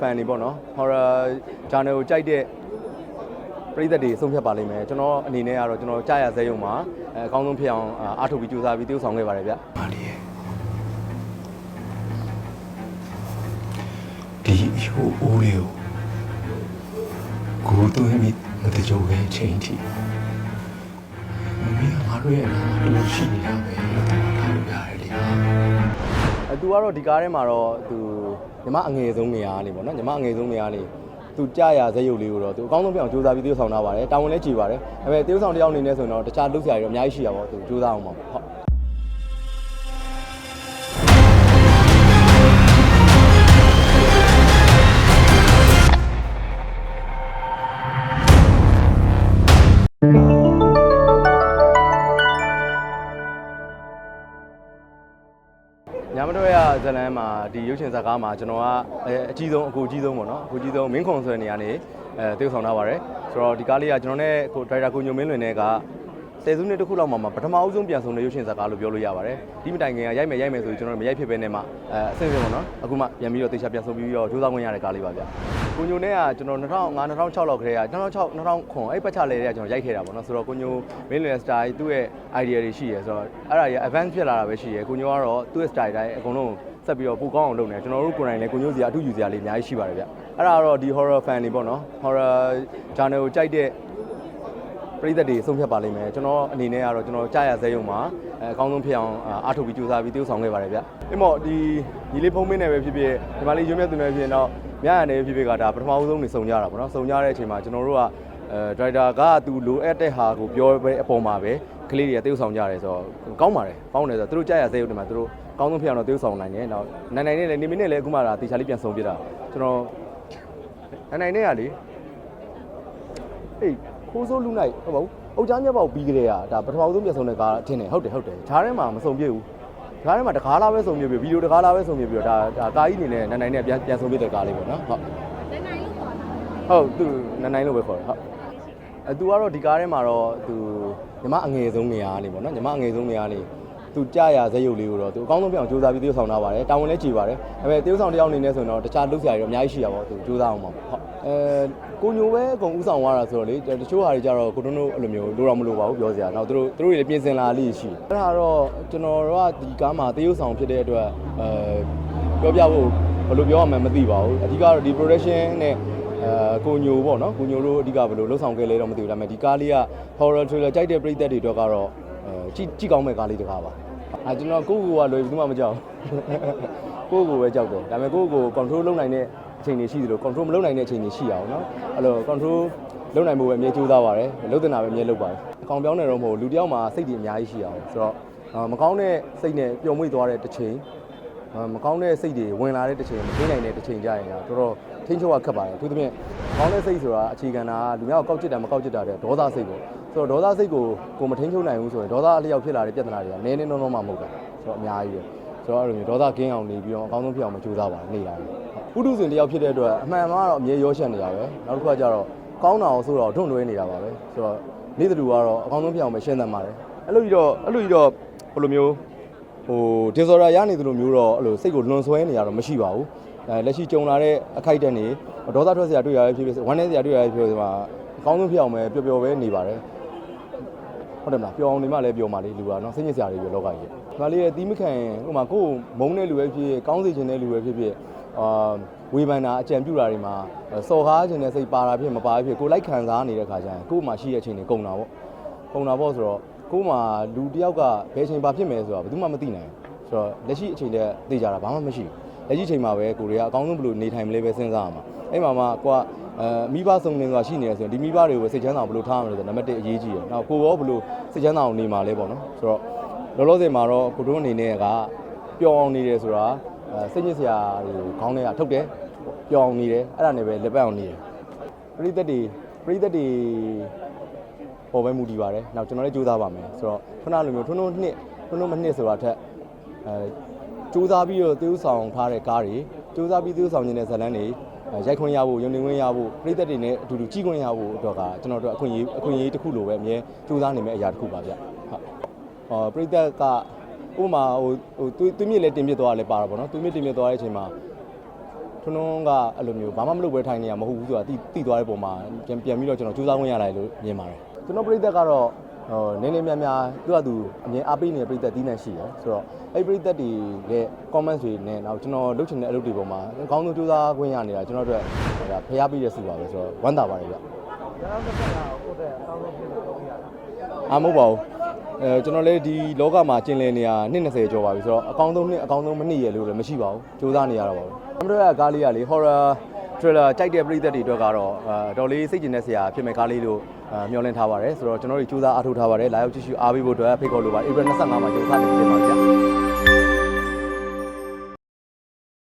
fan တွေပေါ့နော် horror channel ကိုကြိုက်တဲ့ပရိသတ်တွေဆုံးဖြတ်ပါလိမ့်မယ်ကျွန်တော်အနေနဲ့ကတော့ကျွန်တော်ကြားရစဲရုံမှာအဲအကောင်းဆုံးဖြစ်အောင်အားထုတ်ပြီးကြိုးစားပြီးတိုးဆောင်ခဲ့ပါတယ်ဗျပါလေဒီဟိုအိုးလေးကိုကိုသွင်းပြီးမတကြိုပဲချိန်ထိမမီးကငါတို့ရဲ့အနာမှာတူရှိနေတာပဲလို့ထားလို့ရတယ်လေအဲ သူကတော့ဒီကားထဲမှာတော့သူညီမအငယ်ဆုံးနေရာကနေပေါ့နော်ညီမအငယ်ဆုံးနေရာကနေသူကြားရဇက်ရုပ်လေးကိုတော့သူအကောင်းဆုံးဖြစ်အောင်ကြိုးစားပြီးတိုးဆောင်ထားပါတယ်တာဝန်လည်းကြည်ပါတယ်ဒါပေမဲ့တိုးဆောင်တစ်ယောက်အနေနဲ့ဆိုရင်တော့တခြားလုပ်စရာတွေတော့အများကြီးရှိတာပေါ့သူကြိုးစားအောင်ပါဟုတ် ဇလန်းမှာဒီရုပ်ရှင်ဇာတ်ကားမှာကျွန်တော်ကအအကြီးဆုံးအကူအကြီးဆုံးပေါ့နော်အကူအကြီးဆုံးမင်းခုံဆွဲနေရနေအဲတည်ဆောင်ထားပါတယ်ဆိုတော့ဒီကားလေးကကျွန်တော်နဲ့ကိုဒရိုက်တာကိုညိုမင်းလွင်နဲ့ကဆယ်စုနှစ်တစ်ခုလောက်မှပထမအဦးဆုံးပြန်ဆောင်တဲ့ရုပ်ရှင်ဇာတ်ကားလို့ပြောလို့ရပါတယ်ဒီမတိုင်ခင်ကရိုက်မယ်ရိုက်မယ်ဆိုပြီးကျွန်တော်တို့မရိုက်ဖြစ်ပဲနဲ့မှအဲအဆင့်ဆင့်ပေါ့နော်အခုမှပြန်ပြီးတော့တေချာပြန်ဆုံးပြီးတော့ကြိုးစားခွင့်ရတဲ့ကားလေးပါဗျ ကိုညိုနဲ့ကကျွန်တော်2005 2006လောက်ခရဲက2006 2009အဲ့ပတ်ချလဲတဲ့ကကျွန်တော်ရိုက်ခဲ့တာပေါ့နော်ဆိုတော့ကိုညိုမင်းလွင် style သူ့ရဲ့ idea တွေရှိရယ်ဆိုတော့အဲ့ဒါကြီး advance ဖြစ်လာတာပဲရှိရယ်ကိုညိုကတော့သူ့ရဲ့ style တိုင်းအကုန်လုံးဆက်ပြီးတော့ပိုကောင်းအောင်လုပ်နေကျွန်တော်တို့ကိုယ်တိုင်လည်းကိုညိုစီအတူယူစရာလေးအများကြီးရှိပါတယ်ဗျအဲ့ဒါကတော့ဒီ horror fan တွေပေါ့နော် horror channel ကိုကြိုက်တဲ့ပရိသတ်တွေဆုံးဖြတ်ပါလိမ့်မယ်ကျွန်တော်အနေနဲ့ကတော့ကျွန်တော်ကြားရစဲရုံမှာအဲအကောင်းဆုံးဖြစ်အောင်အားထုတ်ပြီးကြိုးစားပြီးတိုးဆောင်ခဲ့ပါတယ်ဗျအဲ့မော့ဒီညီလေးဖုံးမင်းနဲ့ပဲဖြစ်ဖြစ်ဒီမလေးရုံးမြတ်သူနဲ့ဖြစ်ရင်တော့ မြရနဲ့ဖြစ်ဖြစ်ကဒါပထမဦးဆုံးနေစုံကြတာပေါ့နော်စုံကြတဲ့အချိန်မှာကျွန်တော်တို့ကအဲဒရိုက်တာကသူလိုအပ်တဲ့ဟာကိုပြောပဲအပေါ်မှာပဲကလေးတွေကတိုးဆောင်ကြတယ်ဆိုတော့ကောင်းပါတယ်ကောင်းတယ်ဆိုတော့သူတို့ကြားရစဲရုံတွေမှာသူတို့အကောင်းဆုံးဖြစ်အောင်တော့တိုးဆောင်နိုင်တယ်။နောက်နိုင်နိုင်နဲ့လည်းနေမင်းနဲ့လည်းအခုမှဒါတေချာလေးပြန်ဆုံးပြတာကျွန်တော်နိုင်နိုင်နဲ့ကလေအေးခိုးစိုးလူနိုင်ဟုတ်ပါဘူး။အုတ်ချားမြတ်ပေါက်ပြီးကြတဲ့ကဒါပထမဆုံးပြန်ဆုံးတဲ့ကားထင်တယ်ဟုတ်တယ်ဟုတ်တယ်။ဈားထဲမှာမဆုံးပြည့်ဘူး။ ဈားထဲမှာတကားလားပဲဆုံးပြည့်ပြီးဗီဒီယိုတကားလားပဲဆုံးပြည့်ပြီးတော့ဒါဒါကားကြီးအနေနဲ့နိုင်နိုင်နဲ့ပြန်ပြန်ဆုံးပြတဲ့ကားလေးပေါ့နော်။ဟုတ်နိုင်နိုင်လို့ခေါ်တာဟုတ်သူနိုင်နိုင်လို့ပဲခေါ်တယ်ဟုတ်အဲသူကတော့ဒီကားထဲမှာတော့သူညီမအငယ်ဆုံးနေရာကနေပေါ့နော်ညီမအငယ်ဆုံးနေရာကနေသူကြားရဇက်ရုပ်လေးကိုတော့သူအကောင်းဆုံးပြအောင်ကြိုးစားပြီးတိုးဆောင်ထားပါတယ်တာဝန်လည်းကြည်ပါတယ်ဒါပေမဲ့တိုးဆောင်တစ်ယောက်အနေနဲ့ဆိုရင်တော့တခြားလုပ်စရာတွေတော့အများကြီးရှိတာပေါ့သူကြိုးစားအောင်ပါဟုတ် အဲကိုညိုပဲအကုန်ဥဆောင်သွားတာဆိုတော့လေတချို့ဟာတွေကြတော့ကိုတွန်းတို့အဲ့လိုမျိုးလိုတော့မလိုပါဘူးပြောစရာနောက်သူတို့သူတို့တွေလည်းပြင်ဆင်လာလိမ့်ရှိအဲ့ဒါတော့ကျွန်တော်တို့ကဒီကားမှာတရုပ်ဆောင်ဖြစ်တဲ့အတွက်အဲပြောပြဖို့ဘယ်လိုပြောရမှန်းမသိပါဘူးအဓိကတော့ဒီ production နဲ့အဲကိုညိုပေါ့နော်ကိုညိုတို့အဓိကဘယ်လိုလှုပ်ဆောင်ခဲ့လဲတော့မသိဘူးဒါပေမဲ့ဒီကားလေးက horror thriller ကြိုက်တဲ့ပရိသတ်တွေအတွက်ကတော့အဲကြည့်ကြည့်ကောင်းမဲ့ကားလေးတစ်ခါပါအဲကျွန်တော်ကိုယ့်ကိုယ်ကလွယ်ဘူးမှမကြောက်ဘူးကိုယ့်ကိုယ်ပဲကြောက်တယ်ဒါပေမဲ့ကိုယ့်ကိုယ်ကို control လုပ်နိုင်တဲ့အ ချိန်တွေရှိသလို control မလုပ်နိုင်တဲ့အချိန်တွေရှိရအောင်နော်အဲ့လို control လုပ်နိုင်ဖို့ပဲအမြဲကြိုးစားပါတယ်လုပ်တင်တာပဲအမြဲလုပ်ပါတယ်အကောင်ပြောင်းနေတော့မဟုတ်ဘူးလူတစ်ယောက်မှာစိတ်တွေအများကြီးရှိအောင်ဆိုတော့မကောင်းတဲ့စိတ်နဲ့ပျော်မွေ့သွားတဲ့တစ်ချိန်မကောင်းတဲ့စိတ်တွေဝင်လာတဲ့တစ်ချိန်မသိနိုင်တဲ့တစ်ချိန်ကြရင်တော့တော်တော်ထိန်းချုပ်ရခက်ပါတယ်အထူးသဖြင့်ကောင်းတဲ့စိတ်ဆိုတာအခြေခံတာကလူများကိုကောက်ချစ်တာမကောက်ချစ်တာတဲ့ဒေါသစိတ်ပေါ့ဆိုတော့ဒေါသစိတ်ကိုကိုမထိန်းချုပ်နိုင်ဘူးဆိုရင်ဒေါသအလျောက်ဖြစ်လာတဲ့ပြဿနာတွေကနည်းနည်းနောနောမှမဟုတ်တာဆိုတော့အများကြီးပဲဆိုတော့အဲ့လိုမျိုးဒေါသကင်းအောင်နေပြီးတော့အကောင်းဆုံးဖြစ်အောင်မကြိုးစားပါနဲ့နေတာပဲ ပုထုဇဉ်တယောက်ဖြစ်တဲ့အတွက်အမှန်မှန်ကတော့အမြဲရောရှက်နေတာပဲနောက်တစ်ခုကကျတော့ကောင်းတာအောင်ဆိုတော့ဒွန့်တွဲနေတာပါပဲဆိုတော့နေ့တူကတော့အကောင်းဆုံးဖြစ်အောင်ပဲရှင်းသတ်ပါတယ်အဲ့လိုကြီးတော့အဲ့လိုကြီးတော့ဘယ်လိုမျိုးဟိုဒီဇော်ရာရနေသလိုမျိုးတော့အဲ့လိုစိတ်ကိုလွန်ဆွဲနေရတော့မရှိပါဘူးအဲလက်ရှိကြုံလာတဲ့အခိုက်အတန့်တွေဒေါသထွက်စရာတွေ့ရတယ်ဖြစ်ဖြစ်ဝမ်းနည်းစရာတွေ့ရတယ်ဖြစ်ဖြစ်ဒီမှာအကောင်းဆုံးဖြစ်အောင်ပဲပျော်ပျော်ပဲနေပါတယ်ဟုတ်တယ်မလားပျော်အောင်နေမှလည်းပျော်မှလေးလူကနော်စိတ်ညစ်စရာတွေပြောလောကကြီးဒီမှာလေးရဲ့တီးမခံဟိုမှာကိုယ်မုန်းတဲ့လူပဲဖြစ်ဖြစ်ကောင်းစေချင်တဲ့လူပဲဖြစ်ဖြစ် အာဝေဖန်တာအကြံပြုတာတွေမှာစော်ကားခြင်းနဲ့စိတ်ပါတာဖြစ်မပါဖြစ်ကိုယ်လိုက်ခံစားနေတဲ့ခါကျရင်ကိုယ်မှာရှိတဲ့အချိန်တွေကုန်တာပေါ့ပုံတာပေါ့ဆိုတော့ကိုယ်မှာလူတစ်ယောက်ကဘယ်အချိန်ဘာဖြစ်မယ်ဆိုတာဘယ်သူမှမသိနိုင်ဘူးဆိုတော့လက်ရှိအချိန်တည်းသိကြတာဘာမှမရှိဘူးလက်ရှိအချိန်မှာပဲကိုတွေကအကောင်းဆုံးဘယ်လိုနေထိုင်မလဲပဲစဉ်းစားရမှာအဲ့မှာမှကိုကအဲမိဘစုံနေဆိုတာရှိနေတယ်ဆိုရင်ဒီမိဘတွေကိုပဲစိတ်ချမ်းသာအောင်ဘယ်လိုထားရမလဲဆိုတော့နံပါတ်1အရေးကြီးတယ်။နောက်ကိုရောဘယ်လိုစိတ်ချမ်းသာအောင်နေမှာလဲပေါ့နော်။ဆိုတော့လောလောဆယ်မှာတော့ကိုတို့အနေနဲ့ကပျော်အောင်နေတယ်ဆိုတာအဲ စိတ်ညစ်စရာတွေကိုခေါင်းထဲကထုတ်တယ်ပျော်အောင်နေတယ်အဲ့ဒါနဲ့ပဲလက်ပတ်အောင်နေတယ်ပရိသတ်တွေပရိသတ်တွေပေါ်ပဲမူတည်ပါတယ်။နောက်ကျွန်တော်လည်းစူးစမ်းပါမယ်။ဆိုတော့ခုနလိုမျိုးထွန်းထွန်းနှစ်ထွန်းထွန်းမနှစ်ဆိုတာထက်အဲစူးစမ်းပြီးတော့သေဥဆောင်ထားတဲ့ကားတွေစူးစမ်းပြီးသေဥဆောင်ခြင်းတဲ့ဇာတ်လမ်းတွေအဲရိုက်ခွင့်ရဖို့ရုံတင်ခွင့်ရဖို့ပြည်သက်တွေနဲ့အတူတူကြီးခွင့်ရဖို့အတွက်ကကျွန်တော်တို့အခွင့်အရေးအခွင့်အရေးတစ်ခုလိုပဲအမြဲစူးစမ်းနေမယ့်အရာတစ်ခုပါဗျ။ဟုတ်။အော်ပြည်သက်က ဥပမာဟိုဟိုသွေးသွေးမြစ်လည်းတင်ပြသွားတယ်လည်းပါတာပေါ့နော်။သွေးမြစ်တင်ပြသွားတဲ့အချိန်မှာထွန်းထွန်းကအဲ့လိုမျိုးဘာမှမလုပ်ဘဲထိုင်နေရမဟုတ်ဘူးဆိုတာတိတိသွားတဲ့ပုံမှာပြန်ပြန်ပြီးတော့ကျွန်တော်စူးစမ်းဝင်ရလိုက်လို့မြင်ပါတယ်ကျွန်တော်ပြိသက်ကတော့ဟိုနည်းနည်းများများသူကသူအမြင်အားပေးနေတဲ့ပြိသက်တီးနှံရှိတယ်ဆိုတော့အဲ့ပြိသက်တွေရဲ့ comments တွေနဲ့နောက်ကျွန်တော်လုပ်ချင်တဲ့အလုပ်တွေပေါ်မှာအကောင်းဆုံးစူးစမ်းခွင့်ရနေတာကျွန်တော်တို့ဟိုဒါဖျားပြီးတဲ့စုပါပဲဆိုတော့ဝမ်းသာပါတယ်ဗျအာမဟုတ်ပါဘူး အဲကျွန်တော်လည်းဒီလောကမှာကျင်လည်နေရနှစ်20ကျော်ပါပြီဆိုတော့အကောင်းဆုံးနှစ်အကောင်းဆုံးမနှစ်ရလို့လည်းမရှိပါဘူးစူးစမ်းနေရတာပါဘူးကျွန်တော်တို့ကကားလေးကလေ horror thriller ကြိုက်တဲ့ပရိသတ်တွေအတွက်ကတော့အဲတော်လေးစိတ်ကျင်တဲ့ဆရာဖြစ်မဲ့ကားလေးလို့အဲမျှော်လင့်ထားပါတယ်ဆိုတော့ကျွန်တော်တို့စူးစမ်းအားထုတ်ထားပါတယ်လာရောက်ကြည့်ရှုအားပေးဖို့အတွက်ဖိတ်ခေါ်လိုပါတယ်ဧပြီ25မှာကျွန်တော်စတင်ပြင်ပါဗျာ